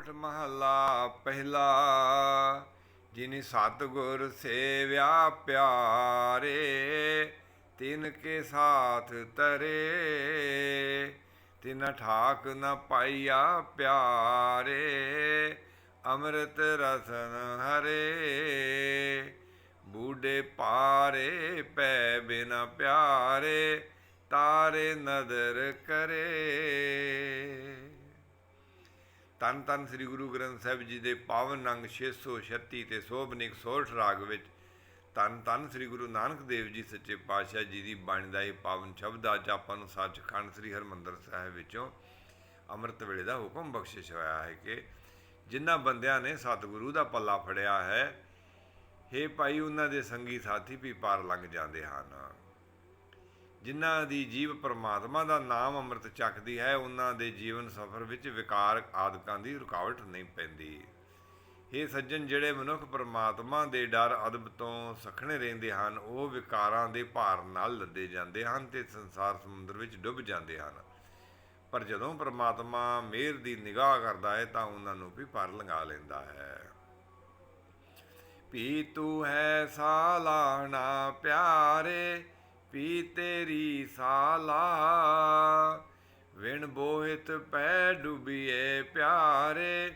ਅਠ ਮਹਲਾ ਪਹਿਲਾ, ਜਿਨੀ ਸਤਗੁਰ ਸੇਵਿਆ ਪਿਆਰੇ, ਤਿਨ ਕੇ ਸਾਥ ਤਰੇ, ਤਿਨ ਠਾਕ ਨ ਪਾਈਆ ਪਿਆਰੇ, ਅੰਮ੍ਰਿਤ ਰਸਨ ਹਰੇ, ਬੂਢੇ ਪਾਰੇ ਪੈ ਬਿਨ ਪਿਆਰੇ, ਤਾਰੇ ਨਦਰ ਕਰੇ। ਤਨ ਤਨ ਸ੍ਰੀ ਗੁਰੂ ਗ੍ਰੰਥ ਸਾਹਿਬ ਜੀ ਦੇ ਪਾਵਨ ਅੰਗ 636 ਤੇ ਸੋਭਨਿਕ ਸੋਰਠ ਰਾਗ ਵਿੱਚ ਤਨ ਤਨ ਸ੍ਰੀ ਗੁਰੂ ਨਾਨਕ ਦੇਵ ਜੀ ਸੱਚੇ ਪਾਤਸ਼ਾਹ ਜੀ ਦੀ ਬਾਣੀ ਦਾ ਇਹ ਪਾਵਨ ਸ਼ਬਦ ਅੱਜ ਆਪਾਂ ਨੂੰ ਸੱਚਖੰਡ ਸ੍ਰੀ ਹਰਮੰਦਰ ਸਾਹਿਬ ਵਿੱਚੋਂ ਅੰਮ੍ਰਿਤ ਵੇਲੇ ਦਾ ਹੁਕਮ ਬਖਸ਼ਿਸ਼ ਹੋਇਆ ਹੈ ਕਿ ਜਿਨ੍ਹਾਂ ਬੰਦਿਆਂ ਨੇ ਸਤਿਗੁਰੂ ਦਾ ਪੱਲਾ ਫੜਿਆ ਹੈ, ਹੇ ਭਾਈ, ਉਹਨਾਂ ਦੇ ਸੰਗੀ ਸਾਥੀ ਵੀ ਪਾਰ ਲੰਘ ਜਾਂਦੇ ਹਨ। ਜਿਨ੍ਹਾਂ ਦੀ ਜੀਵ ਪਰਮਾਤਮਾ ਦਾ ਨਾਮ ਅੰਮ੍ਰਿਤ ਚੱਕਦੀ ਹੈ, ਉਹਨਾਂ ਦੇ ਜੀਵਨ ਸਫਰ ਵਿੱਚ ਵਿਕਾਰ ਆਦਿਕਾਂ ਦੀ ਰੁਕਾਵਟ ਨਹੀਂ ਪੈਂਦੀ। ਇਹ ਸੱਜਣ ਜਿਹੜੇ ਮਨੁੱਖ ਪਰਮਾਤਮਾ ਦੇ ਡਰ, ਅਦਬ ਤੋਂ ਸਖਣੇ ਰਹਿੰਦੇ ਹਨ, ਉਹ ਵਿਕਾਰਾਂ ਦੇ ਭਾਰ ਨਾਲ ਲੱਦੇ ਜਾਂਦੇ ਹਨ ਤੇ ਸੰਸਾਰ ਸਮੁੰਦਰ ਵਿੱਚ ਡੁੱਬ ਜਾਂਦੇ ਹਨ। ਪਰ ਜਦੋਂ ਪਰਮਾਤਮਾ ਮਿਹਰ ਦੀ ਨਿਗਾਹ ਕਰਦਾ ਹੈ, ਤਾਂ ਉਹਨਾਂ ਨੂੰ ਵੀ ਪਰ ਲੰਘਾ ਲੈਂਦਾ ਹੈ। ਪੀ ਤੂੰ ਹੈ ਸਾਲਾਨਾ ਪਿਆਰੇ ਪੀ ਤੇਰੀ ਸਾਲਾ, ਵਿਣ ਬੋਹਿਤ ਪੈ ਡੁਬੀਏ ਪਿਆਰੇ,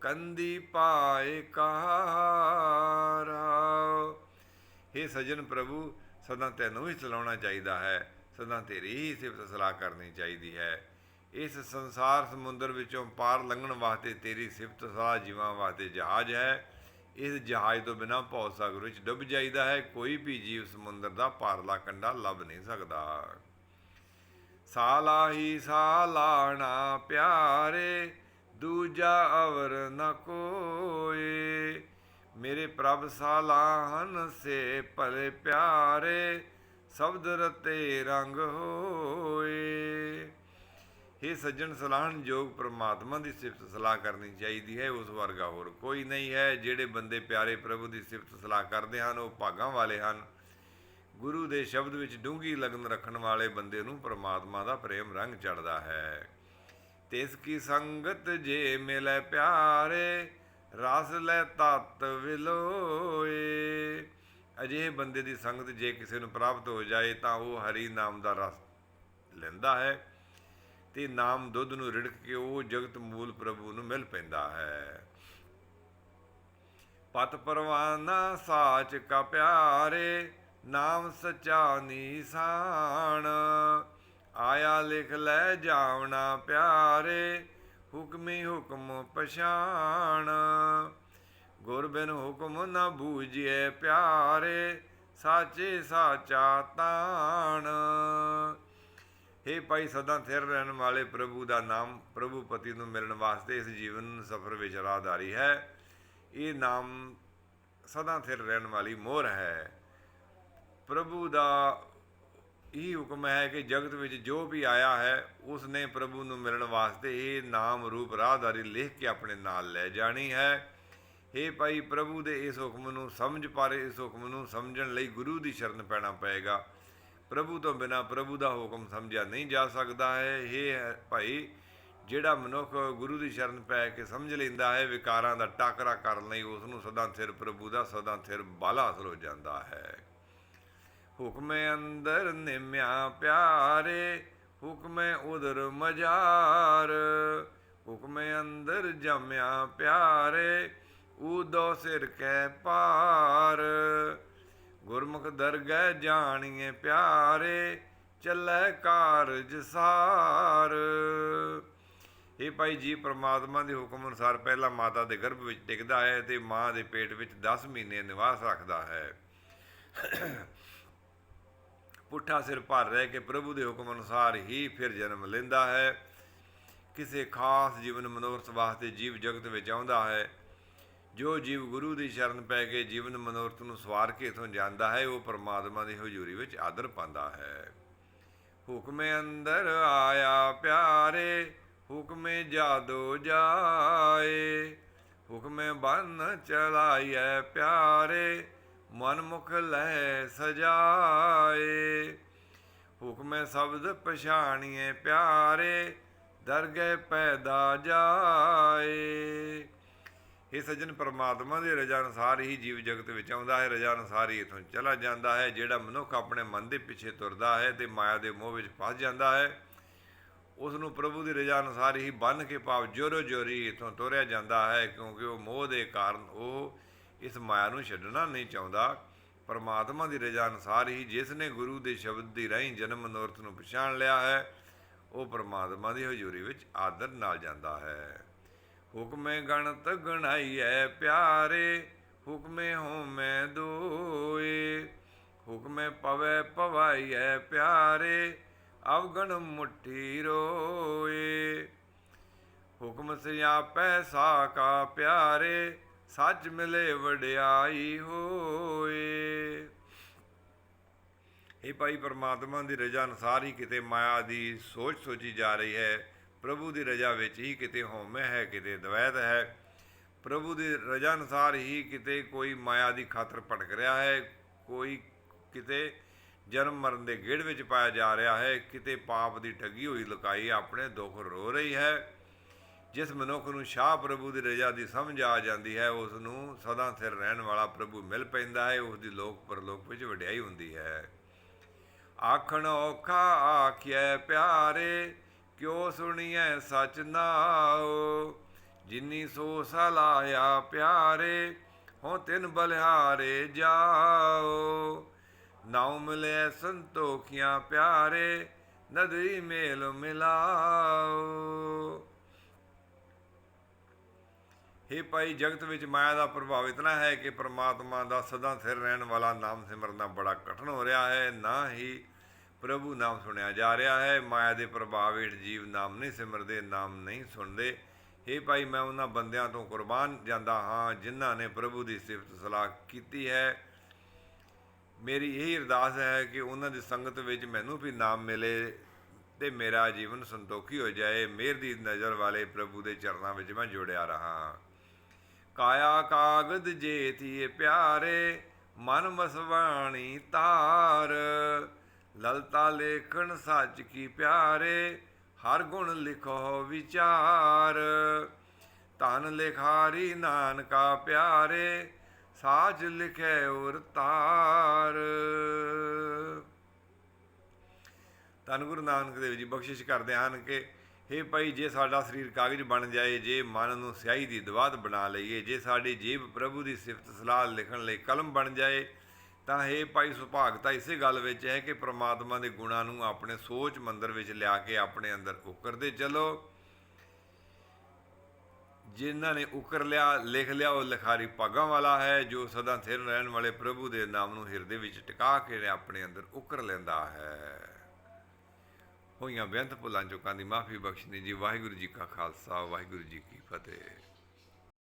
ਕੰਦੀ ਪਾਏ ਕਹਾਰਾ हे ਸਜਣ ਪ੍ਰਭੂ, ਸਦਾ ਤੈਨੂੰ ਹੀ ਚਲਾਉਣਾ ਚਾਹੀਦਾ ਹੈ, ਸਦਾ ਤੇਰੀ ਹੀ ਸਿਫਤ ਸਲਾਹ ਕਰਨੀ ਚਾਹੀਦੀ ਹੈ। ਇਸ ਸੰਸਾਰ ਸਮੁੰਦਰ ਵਿੱਚੋਂ ਪਾਰ ਲੰਘਣ ਵਾਸਤੇ ਤੇਰੀ ਸਿਫਤ ਸਲਾਹ ਜੀਵਾਂ ਵਾਸਤੇ ਜਹਾਜ਼ ਹੈ। ਇਸ ਜਹਾਜ਼ ਤੋਂ ਬਿਨਾਂ ਭੌ ਸਾਗਰ ਵਿੱਚ ਡੁੱਬ ਜਾਈਦਾ ਹੈ। ਕੋਈ ਵੀ ਜੀਵ ਸਮੁੰਦਰ ਦਾ ਪਾਰਲਾ ਕੰਡਾ ਲੱਭ ਨਹੀਂ ਸਕਦਾ। ਸਾਲਾ ਹੀ ਸਾਲਾਣਾ ਪਿਆਰੇ, ਦੂਜਾ ਅਵਰ ਨ ਕੋਏ ਮੇਰੇ ਪ੍ਰਭ ਸਾਲਾਹਨ ਸੇ ਭਲੇ ਪਿਆਰੇ, ਸ਼ਬਦ ਰਤੇ ਰੰਗ ਹੋਏ। ਇਹ ਸੱਜਣ ਸਲਾਹਣ ਯੋਗ ਪ੍ਰਮਾਤਮਾ ਦੀ ਸਿਫਤ ਸਲਾਹ ਕਰਨੀ ਚਾਹੀਦੀ ਹੈ, ਉਸ ਵਰਗਾ ਹੋਰ ਕੋਈ ਨਹੀਂ ਹੈ। ਜਿਹੜੇ ਬੰਦੇ ਪਿਆਰੇ ਪ੍ਰਭੂ ਦੀ ਸਿਫਤ ਸਲਾਹ ਕਰਦੇ ਹਨ, ਉਹ ਭਾਗਾਂ ਵਾਲੇ ਹਨ। ਗੁਰੂ ਦੇ ਸ਼ਬਦ ਵਿੱਚ ਡੂੰਗੀ ਲਗਨ ਰੱਖਣ ਵਾਲੇ ਬੰਦੇ ਨੂੰ ਪ੍ਰਮਾਤਮਾ ਦਾ ਪ੍ਰੇਮ ਰੰਗ ਚੜਦਾ ਹੈ। ਤਿਸ ਕੀ ਸੰਗਤ ਜੇ ਮਿਲੇ ਪਿਆਰੇ, ਰਸ ਲੈ ਤਤ ਵਿਲੋਏ। ਅਜੇ ਬੰਦੇ ਦੀ ਸੰਗਤ ਜੇ ਕਿਸੇ ਨੂੰ ਪ੍ਰਾਪਤ ਹੋ ਜਾਏ, ਤਾਂ ਉਹ ਹਰੀ ਨਾਮ ਦਾ ਰਸ ਲੈਂਦਾ ਹੈ। ਤੇ ਨਾਮ ਦੁੱਧ ਨੂੰ ਰਿੜਕ ਕੇ ਉਹ ਜਗਤ ਮੂਲ ਪ੍ਰਭੂ ਨੂੰ ਮਿਲ ਪੈਂਦਾ ਹੈ। ਪਤ ਪਰਵਾਨਾ ਸਾਚ ਕਾ ਪਿਆਰੇ, ਨਾਮ ਸਚਾ ਨੀਸਾਨ। ਆਇਆ ਲਿਖ ਲੈ ਜਾਵਣਾ ਪਿਆਰੇ, ਹੁਕਮੀ ਹੁਕਮ ਪਛਾਣ। ਗੁਰ ਬਿਨ ਹੁਕਮ ਨਾ ਬੂਝਿਏ ਪਿਆਰੇ, ਸਾਚੇ ਸਾਚਾ ਤਾਣ। ਹੇ ਭਾਈ, ਸਦਾ ਥਿਰ ਰਹਿਣ ਵਾਲੇ ਪ੍ਰਭੂ ਦਾ ਨਾਮ ਪ੍ਰਭੂ ਪਤੀ ਨੂੰ ਮਿਲਣ ਵਾਸਤੇ ਇਸ ਜੀਵਨ ਸਫਰ ਵਿੱਚ ਰਾਹਦਾਰੀ ਹੈ। ਇਹ ਨਾਮ ਸਦਾ ਥਿਰ ਰਹਿਣ ਵਾਲੀ ਮੋਹਰ ਹੈ। ਪ੍ਰਭੂ ਦਾ ਇਹ ਹੁਕਮ ਹੈ ਕਿ ਜਗਤ ਵਿੱਚ ਜੋ ਵੀ ਆਇਆ ਹੈ ਉਸ ਨੇ ਪ੍ਰਭੂ ਨੂੰ ਮਿਲਣ ਵਾਸਤੇ ਇਹ ਨਾਮ ਰੂਪ ਰਾਹਦਾਰੀ ਲਿਖ ਕੇ ਆਪਣੇ ਨਾਲ ਲੈ ਜਾਣੀ ਹੈ। हे ਭਾਈ, ਪ੍ਰਭੂ ਦੇ ਇਸ ਹੁਕਮ ਨੂੰ ਸਮਝ, ਪਾਰੇ ਇਸ ਹੁਕਮ ਨੂੰ ਸਮਝਣ ਲਈ ਗੁਰੂ ਦੀ ਸ਼ਰਨ ਪੈਣਾ ਪਏਗਾ। ਪ੍ਰਭੂ ਤੋਂ ਬਿਨਾ ਪ੍ਰਭੂ ਦਾ ਹੁਕਮ ਸਮਝਿਆ ਨਹੀਂ ਜਾ ਸਕਦਾ ਹੈ। ਇਹ ਭਾਈ, ਜਿਹੜਾ ਮਨੁੱਖ ਗੁਰੂ ਦੀ ਸ਼ਰਨ ਪੈ ਕੇ ਸਮਝ ਲੈਂਦਾ ਹੈ, ਵਿਕਾਰਾਂ ਦਾ ਟਾਕਰਾ ਕਰਨ ਲਈ ਉਸ ਨੂੰ ਸਦਾ ਸਿਰ ਪ੍ਰਭੂ ਦਾ, ਸਦਾ ਸਿਰ ਬਲ ਹਾਸਲ ਹੋ ਜਾਂਦਾ ਹੈ। ਹੁਕਮ ਅੰਦਰ ਨਿਮਿਆ ਪਿਆਰੇ, ਹੁਕਮ ਉਦਰ ਮਜਾਰ। ਹੁਕਮ ਅੰਦਰ ਜਮਿਆ ਪਿਆਰੇ ਉਦੋ ਸਿਰ ਕੈ ਪਾਰ ਗੁਰਮੁਖ ਦਰਗਹਿ ਜਾਣੀਏ ਪਿਆਰੇ, ਚੱਲੇ ਕਾਰਜ ਸਾਰ। ਇਹ ਭਾਈ ਜੀ ਪ੍ਰਮਾਤਮਾ ਦੇ ਹੁਕਮ ਅਨੁਸਾਰ ਪਹਿਲਾਂ ਮਾਤਾ ਦੇ ਗਰਭ ਵਿੱਚ ਟਿਕਦਾ ਹੈ ਤੇ ਮਾਂ ਦੇ ਪੇਟ ਵਿੱਚ 10 ਮਹੀਨੇ ਨਿਵਾਸ ਰੱਖਦਾ ਹੈ। ਪੁੱਠਾ ਸਿਰ ਭਰ ਰਹਿ ਕੇ ਪ੍ਰਭੂ ਦੇ ਹੁਕਮ ਅਨੁਸਾਰ ਹੀ ਫਿਰ ਜਨਮ ਲੈਂਦਾ ਹੈ। ਕਿਸੇ ਖਾਸ ਜੀਵਨ ਮਨੋਰਥ ਵਾਸਤੇ ਜੀਵ ਜਗਤ ਵਿੱਚ ਆਉਂਦਾ ਹੈ। ਜੋ ਜੀਵ ਗੁਰੂ ਦੀ ਸ਼ਰਨ ਪੈ ਕੇ ਜੀਵਨ ਮਨੋਰਥ ਨੂੰ ਸਵਾਰ ਕੇ ਇਥੋਂ ਜਾਂਦਾ ਹੈ, ਉਹ ਪਰਮਾਤਮਾ ਦੀ ਹਜ਼ੂਰੀ ਵਿੱਚ ਆਦਰ ਪਾਉਂਦਾ ਹੈ। ਹੁਕਮੇ ਅੰਦਰ ਆਇਆ ਪਿਆਰੇ, ਹੁਕਮੇ ਜਾਦੋ ਜਾਏ। ਹੁਕਮੇ ਬੰਨ ਚਲਾਈਐ ਪਿਆਰੇ, ਮਨ ਮੁਖ ਲੈ ਸਜਾਏ। ਹੁਕਮੇ ਸ਼ਬਦ ਪਛਾਣੀਏ ਪਿਆਰੇ, ਦਰਗਹਿ ਪੈਦਾ ਜਾਏ। ਇਹ ਸੱਜਣ ਪਰਮਾਤਮਾ ਦੀ ਰਜ਼ਾ ਅਨੁਸਾਰ ਹੀ ਜੀਵ ਜਗਤ ਵਿੱਚ ਆਉਂਦਾ ਹੈ, ਰਜ਼ਾ ਅਨੁਸਾਰ ਹੀ ਇਥੋਂ ਚਲਾ ਜਾਂਦਾ ਹੈ, ਜਿਹੜਾ ਮਨੁੱਖ ਆਪਣੇ ਮਨ ਦੇ ਪਿੱਛੇ ਤੁਰਦਾ ਹੈ ਤੇ ਮਾਇਆ ਦੇ ਮੋਹ ਵਿੱਚ ਫਸ ਜਾਂਦਾ ਹੈ ਉਸ ਨੂੰ ਪ੍ਰਭੂ ਦੀ ਰਜ਼ਾ ਅਨੁਸਾਰ ਹੀ ਬੰਨ ਕੇ ਭਾਵ ਜੋਰੋ ਜੋਰੀ ਇਥੋਂ ਤੋਰਿਆ ਜਾਂਦਾ ਹੈ, ਕਿਉਂਕਿ ਉਹ ਮੋਹ ਦੇ ਕਾਰਨ ਉਹ ਇਸ ਮਾਇਆ ਨੂੰ ਛੱਡਣਾ ਨਹੀਂ ਚਾਹੁੰਦਾ। ਪਰਮਾਤਮਾ ਦੀ ਰਜ਼ਾ ਅਨੁਸਾਰ ਹੀ ਜਿਸ ਨੇ ਗੁਰੂ ਦੇ ਸ਼ਬਦ ਦੀ ਰਾਹੀਂ ਜਨਮ ਮਨੋਰਥ ਨੂੰ ਪਛਾਣ ਲਿਆ ਹੈ, ਉਹ ਪਰਮਾਤਮਾ ਦੀ ਹਜ਼ੂਰੀ ਵਿੱਚ ਆਦਰ ਨਾਲ ਜਾਂਦਾ ਹੈ। ਹੁਕਮੇ ਗਣਤ ਗਣਾਈਐ ਪਿਆਰੇ, ਹੁਕਮੇ ਹੋਮੈ ਦੋਏ। ਹੁਕਮੇ ਪਵੈ ਪਵਾਈਐ ਪਿਆਰੇ, ਅਵਗਣ ਮੁਠੀ ਰੋਏ। ਹੁਕਮ ਸਿਆਪੈ ਸਾਕਾ ਪਿਆਰੇ, ਸੱਚ ਮਿਲੇ ਵਡਿਆਈ ਹੋਏ। ਇਹ ਭਾਈ ਪਰਮਾਤਮਾ ਦੀ ਰਜ਼ਾ ਅਨੁਸਾਰ ਹੀ ਕਿਤੇ ਮਾਇਆ ਦੀ ਸੋਚ ਸੋਚੀ ਜਾ ਰਹੀ ਹੈ। ਪ੍ਰਭੂ ਦੀ ਰਜ਼ਾ ਵਿੱਚ ਹੀ ਕਿਤੇ ਹਉਮੈ ਹੈ, ਕਿਤੇ ਦਵੈਤ ਹੈ। ਪ੍ਰਭੂ ਦੀ ਰਜ਼ਾ ਅਨੁਸਾਰ ਹੀ ਕਿਤੇ ਕੋਈ ਮਾਇਆ ਦੀ ਖਾਤਰ ਭਟਕ ਰਿਹਾ ਹੈ, ਕੋਈ ਕਿਤੇ ਜਨਮ ਮਰਨ ਦੇ ਗੇੜ ਵਿੱਚ ਪਾਇਆ ਜਾ ਰਿਹਾ ਹੈ, ਕਿਤੇ ਪਾਪ ਦੀ ਠੱਗੀ ਹੋਈ ਲੁਕਾਈ ਆਪਣੇ ਦੁੱਖ ਰੋ ਰਹੀ ਹੈ। ਜਿਸ ਮਨੁੱਖ ਨੂੰ ਸ਼ਾਹ ਪ੍ਰਭੂ ਦੀ ਰਜ਼ਾ ਦੀ ਸਮਝ ਆ ਜਾਂਦੀ ਹੈ ਉਸ ਨੂੰ ਸਦਾ ਸਿਰ ਰਹਿਣ ਵਾਲਾ ਪ੍ਰਭੂ ਮਿਲ ਪੈਂਦਾ ਹੈ ਉਸ ਦੀ ਲੋਕ ਪਰਲੋਕ ਵਿੱਚ ਵਡਿਆਈ ਹੁੰਦੀ ਹੈ। ਆਖਣ ਔਖਾ ਆਖਿਆ ਪਿਆਰੇ ਕਿਉ ਸੁਣੀਐ ਸਚ ਨਾਉ? ਜਿਨੀ ਸੋ ਸਲਾਇਆ ਪਿਆਰੇ ਹੋ ਤਿਨ ਬਲਿਹਾਰੇ ਜਾਓ ਨਾਉ ਮਿਲੇ ਸੰਤੋਖੀਆਂ ਪਿਆਰੇ ਨਦਰੀ ਮੇਲ ਮਿਲਾਓ ਇਹ ਭਾਈ, ਜਗਤ ਵਿੱਚ ਮਾਇਆ ਦਾ ਪ੍ਰਭਾਵ ਇਤਨਾ ਹੈ ਕਿ ਪ੍ਰਮਾਤਮਾ ਦਾ ਸਦਾ ਸਿਰ ਰਹਿਣ ਵਾਲਾ ਨਾਮ ਸਿਮਰਨਾ ਬੜਾ ਕਠਿਨ ਹੋ ਰਿਹਾ ਹੈ, ਨਾ ਹੀ ਪ੍ਰਭੂ ਨਾਮ ਸੁਣਿਆ ਜਾ ਰਿਹਾ ਹੈ। ਮਾਇਆ ਦੇ ਪ੍ਰਭਾਵ ਹੇਠ ਜੀਵ ਨਾਮ ਨਹੀਂ ਸਿਮਰਦੇ, ਨਾਮ ਨਹੀਂ ਸੁਣਦੇ। ਇਹ ਭਾਈ, ਮੈਂ ਉਹਨਾਂ ਬੰਦਿਆਂ ਤੋਂ ਕੁਰਬਾਨ ਜਾਂਦਾ ਹਾਂ, ਜਿਨ੍ਹਾਂ ਨੇ ਪ੍ਰਭੂ ਦੀ ਸਿਫਤ ਸਲਾਹ ਕੀਤੀ ਹੈ। ਮੇਰੀ ਇਹ ਅਰਦਾਸ ਹੈ ਕਿ ਉਹਨਾਂ ਦੀ ਸੰਗਤ ਵਿੱਚ ਮੈਨੂੰ ਵੀ ਨਾਮ ਮਿਲੇ ਤੇ ਮੇਰਾ ਜੀਵਨ ਸੰਤੋਖੀ ਹੋ ਜਾਏ। ਮਿਹਰ ਦੀ ਨਜ਼ਰ ਵਾਲੇ ਪ੍ਰਭੂ ਦੇ ਚਰਨਾਂ ਵਿੱਚ ਮੈਂ ਜੁੜਿਆ ਰਹਾ। ਕਾਇਆ ਕਾਗਦ ਜੇਤੀਏ ਪਿਆਰੇ, ਮਨ ਮਸਵਾਣੀ ਤਾਰ ਲਲਤਾ ਲੇਖਣ ਸੱਚ ਕੀ ਪਿਆਰੇ, ਹਰ ਗੁਣ ਲਿਖੋ ਵਿਚਾਰ। ਧਨ ਲਿਖਾਰੀ ਨਾਨਕਾ ਪਿਆਰੇ, ਸਾਜ ਲਿਖੇ ਉਰ ਤਾਰ। ਧੰਨ ਗੁਰੂ ਨਾਨਕ ਦੇਵ ਜੀ, ਬਖਸ਼ਿਸ਼ ਕਰਦੇ ਹਨ ਕਿ ਹੇ ਭਾਈ, ਜੇ ਸਾਡਾ ਸਰੀਰ ਕਾਗਜ਼ ਬਣ ਜਾਏ, ਜੇ ਮਨ ਨੂੰ ਸਿਆਹੀ ਦੀ ਦਵਾਤ ਬਣਾ ਲਈਏ, ਜੇ ਸਾਡੀ ਜੀਬ ਪ੍ਰਭੂ ਦੀ ਸਿਫਤ ਸਲਾਹ ਲਿਖਣ ਲਈ ਕਲਮ ਬਣ ਜਾਏ ਤਾਂ हे ਭਾਈ ਸੁਭਾਗਤਾ ਇਸੇ ਗੱਲ ਵਿੱਚ ਹੈ ਕਿ ਪ੍ਰਮਾਤਮਾ ਦੇ ਗੁਣਾਂ ਨੂੰ ਆਪਣੇ ਸੋਚ ਮੰਦਰ ਵਿੱਚ ਲਿਆ ਕੇ ਆਪਣੇ ਅੰਦਰ ਉਕਰਦੇ ਚਲੋ। ਜਿਨ੍ਹਾਂ ਨੇ ਉਕਰ ਲਿਆ, ਲਿਖ ਲਿਆ, ਉਹ ਲਿਖਾਰੀ ਭਾਗਾਂ ਵਾਲਾ ਹੈ, ਜੋ ਸਦਾ ਸਥਿਰ ਰਹਿਣ ਵਾਲੇ ਪ੍ਰਭੂ ਦੇ ਨਾਮ ਨੂੰ ਹਿਰਦੇ ਵਿੱਚ ਟਿਕਾ ਕੇ ਆਪਣੇ ਅੰਦਰ ਉਕਰ ਲੈਂਦਾ ਹੈ। ਹੋਈਆਂ ਬੇਅੰਤ ਭੁੱਲਾਂ ਚੁੱਕਾਂ ਦੀ ਮਾਫੀ ਬਖਸ਼ਣੀ ਜੀ। ਵਾਹਿਗੁਰੂ ਜੀ ਕਾ ਖਾਲਸਾ, ਵਾਹਿਗੁਰੂ ਜੀ ਕੀ ਫਤਿਹ।